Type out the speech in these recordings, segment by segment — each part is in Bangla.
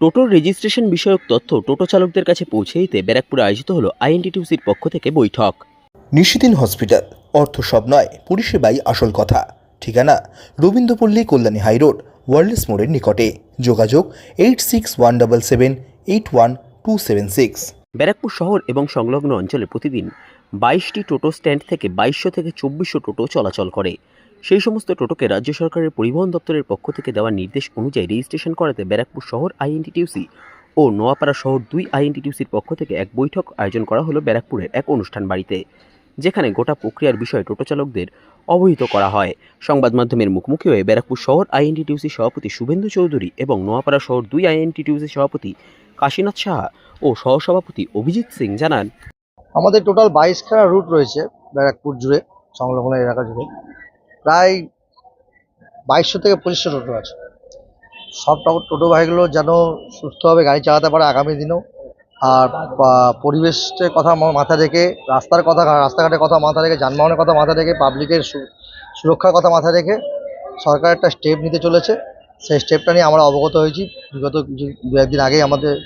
টোটোর রেজিস্ট্রেশন বিষয়ক তথ্য টোটো চালকদের কাছে পৌঁছে দিতে ব্যারাকপুরে আয়োজিত হলো আইএনটিটিউসির পক্ষ থেকে বৈঠক। নিশিদিন হসপিটাল অর্থ সব নয় পরিষেবাই আসল কথা। ঠিকানা রবীন্দ্রপল্লী কল্যাণী হাইরোড ওয়ার্ল্ডস মোড়ের নিকটে। যোগাযোগ eight six one double seven eight one two seven six Barrackpore শহর এবং সংলগ্ন অঞ্চলে প্রতিদিন বাইশটি টোটো স্ট্যান্ড থেকে বাইশশো থেকে চব্বিশশো টোটো চলাচল করে। সেই সমস্ত টোটোকে রাজ্য সরকারের পরিবহন দপ্তরের পক্ষ থেকে দেওয়া নির্দেশ অনুযায়ী রেজিস্ট্রেশন করাতে ব্যারাকপুর শহর আইএনটিটিউসি ও নোয়াপাড়া শহর দুই আইএনটিটিউসির পক্ষ থেকে এক বৈঠক আয়োজন করা হলো ব্যারাকপুরের এক অনুষ্ঠান বাড়িতে, যেখানে গোটা প্রক্রিয়ার বিষয়ে টোটো চালকদের অবহিত করা হয়। সংবাদ মাধ্যমের মুখোমুখি হয়ে ব্যারাকপুর শহর আইএনটিটিউসি সভাপতি শুভেন্দু চৌধুরী এবং নোয়াপাড়া শহর দুই আইএনটিটিউসি সভাপতি কাশীনাথ সাহা ও সহসভাপতি অভিজিৎ সিং জানান। আমাদের টোটাল বাইশখানা রুট রয়েছে ব্যারাকপুর জুড়ে, সংলগ্ন এলাকা জুড়ে। প্রায় বাইশশো থেকে পঁচিশশো টোটো আছে। সব টোটো ভাইগুলো যেন সুস্থভাবে গাড়ি চালাতে পারে আগামী দিনেও। আর পরিবেশের কথা মা- মাথায় রেখে রাস্তার কথা রাস্তাঘাটের কথা মাথায় রেখে যানবাহনের কথা মাথায় রেখে পাবলিকের সুরক্ষার কথা মাথায় রেখে সরকার একটা স্টেপ নিতে চলেছে। সেই স্টেপটা নিয়ে আমরা অবগত হয়েছি। বিগত দু একদিন আগেই আমাদের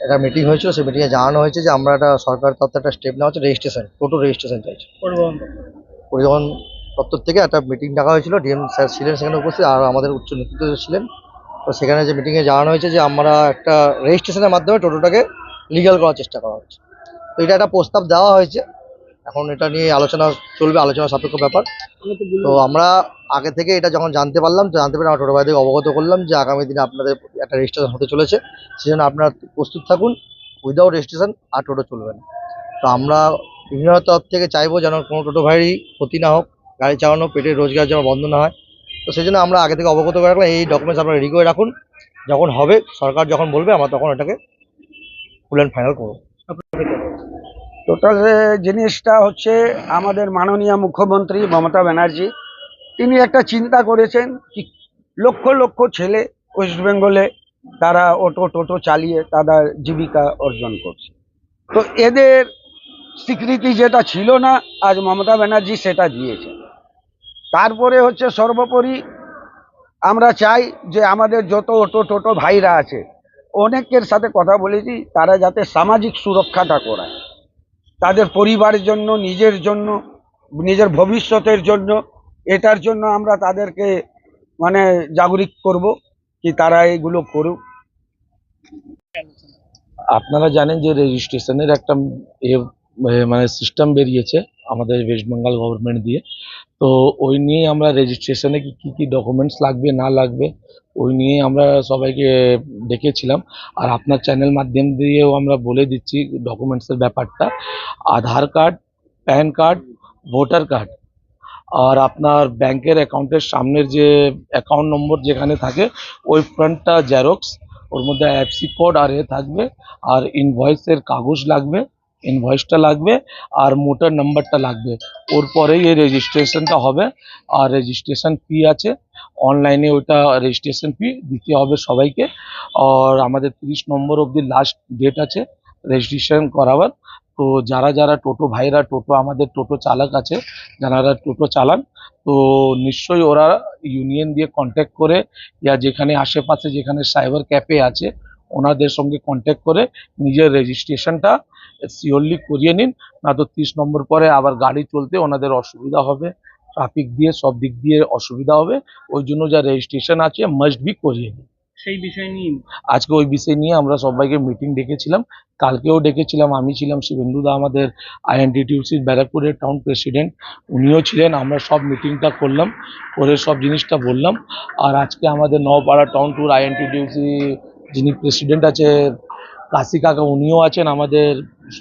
একটা মিটিং হয়েছিল। সেই মিটিংয়ে জানানো হয়েছে যে আমরা একটা সরকার তরফে একটা স্টেপ নেওয়া হচ্ছে। রেজিস্ট্রেশন টোটো রেজিস্ট্রেশন চাইছি। পরিবহন পরিবহন দপ্তর থেকে একটা মিটিং ডাকা হয়েছিল, ডিএম স্যার ছিলেন সেখানে উপস্থিত, আর আমাদের উচ্চ নেতৃত্ব ছিলেন। তো সেখানে যে মিটিংয়ে জানানো হয়েছে যে আমরা একটা রেজিস্ট্রেশনের মাধ্যমে টোটোটাকে লিগ্যাল করার চেষ্টা করা হচ্ছে তো এটা একটা প্রস্তাব দেওয়া হয়েছে। এখন এটা নিয়ে আলোচনা চলবে, আলোচনা সাপেক্ষ ব্যাপার। তো আমরা আগে থেকে এটা যখন জানতে পারলাম জানতে পেরে আমরা টোটো ভাইদের অবগত করলাম যে আগামী দিনে আপনাদের একটা রেজিস্ট্রেশন হতে চলেছে। সেজন্য আপনারা প্রস্তুত থাকুন উইদাউট রেজিস্ট্রেশন আর টোটো চলবে না। তো আমরা বিভিন্ন তরফ থেকে চাইব যেন কোনো টোটো ভাইয়েরই ক্ষতি না হোক। গাড়ি চালানো, পেটের রোজগার যেন বন্ধ না হয়। তো সেই জন্য আমরা আগে থেকে অবগত করে রাখলাম, এই ডকুমেন্টস আপনারা রেডি করে রাখুন। যখন হবে, সরকার যখন বলবে, আমরা তখন এটাকে ফুল অ্যান্ড ফাইনাল করব। টোটাল জিনিসটা হচ্ছে আমাদের মাননীয় মুখ্যমন্ত্রী মমতা ব্যানার্জি, তিনি একটা চিন্তা করেছেন কি লক্ষ লক্ষ ছেলে ওয়েস্ট বেঙ্গলে তারা অটো টোটো চালিয়ে তাদের জীবিকা অর্জন করছে। তো এদের স্বীকৃতি যেটা ছিল না, আজ মমতা ব্যানার্জি সেটা দিয়েছে তারপরে হচ্ছে সর্বোপরি আমরা চাই যে আমাদের যত অটো টোটো ভাইরা আছে, অনেকের সাথে কথা বলেছি, তারা যাতে সামাজিক সুরক্ষাটা করায়। তাদের পরিবারের জন্য, নিজের জন্য, নিজের ভবিষ্যতের জন্য, এটার জন্য আমরা তাদেরকে মানে জাগরিক করব কি তারা এগুলো করুক। আপনারা জানেন যে রেজিস্ট্রেশনের একটা মানে সিস্টেম বেরিয়েছে আমাদের ওয়েস্ট বেঙ্গল গভর্নমেন্ট দিয়ে। তো ওই নিয়ে আমরা রেজিস্ট্রেশনে কি, কী কী ডকুমেন্টস লাগবে, না লাগবে, ওই নিয়ে আমরা সবাইকে ডেকেছিলাম। আর আপনার চ্যানেল মাধ্যম দিয়েও আমরা বলে দিচ্ছি ডকুমেন্টসের ব্যাপারটা। Aadhaar card PAN card, voter card. আর আপনার ব্যাংকের অ্যাকাউন্টের সামনের যে অ্যাকাউন্ট নম্বর যেখানে থাকে, ওই ফ্রন্টটা জেরক্স ওর মধ্যে অ্যাপসি কোড আর এ থাকবে। আর ইনভয়েসের কাগজ লাগবে। ইনভয়েসটা লাগবে আর মোটার নাম্বারটা লাগবে। ওর পরেই এই রেজিস্ট্রেশনটা হবে। আর রেজিস্ট্রেশন ফি আছে। অনলাইনে ওটা রেজিস্ট্রেশন ফি দিতে হবে সবাইকে। আর আমাদের তিরিশ নম্বর অবধি লাস্ট ডেট আছে রেজিস্ট্রেশন করাবার। তো যারা যারা টোটো ভাইরা, টোটো আমাদের টোটো চালক আছে, যারা টোটো চালান, তো নিশ্চয়ই ওরা ইউনিয়ন দিয়ে কন্ট্যাক্ট করে। ইয়া যেখানে আশেপাশে যেখানে সাইবার ক্যাফে আছে ওনাদের সঙ্গে কন্ট্যাক্ট করে নিজের রেজিস্ট্রেশনটা শিওরলি করিয়ে নিন না তো তিরিশ নম্বর পরে আবার গাড়ি চলতে ওনাদের অসুবিধা হবে ট্রাফিক দিয়ে সব দিক দিয়ে অসুবিধা হবে ওই জন্য যা রেজিস্ট্রেশন আছে মাস্ট বি করিয়ে নিন। সেই বিষয় নিয়ে? আজকে ওই বিষয় নিয়ে আমরা সবাইকে মিটিং ডেকেছিলাম কালকেও ডেকেছিলাম আমি ছিলাম শিবেন্দুদা আমাদের আইএনটিটিউসির ব্যারাকপুরের টাউন প্রেসিডেন্ট উনিও ছিলেন আমরা সব মিটিংটা করলাম করে সব জিনিসটা বললাম আর আজকে আমাদের নওপাড়া টাউন ট্যুর আইএনটিটিউসি যিনি প্রেসিডেন্ট আছে, কাশি কাকা উনিও আছেন, আমাদের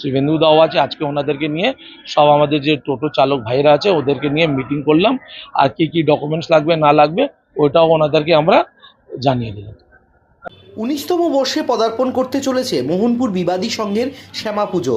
শিবেন্দুদাও আছে, আজকে ওনাদেরকে নিয়ে সব আমাদের যে টোটো চালক ভাইরা আছে, ওদেরকে নিয়ে মিটিং করলাম। আর কি কি ডকুমেন্টস লাগবে, না লাগবে, ওটাও ওনাদেরকে আমরা জানিয়ে দিলাম। উনিশতম বর্ষে পদার্পণ করতে চলেছে মোহনপুর বিবাদী সংঘের শ্যামা পুজো।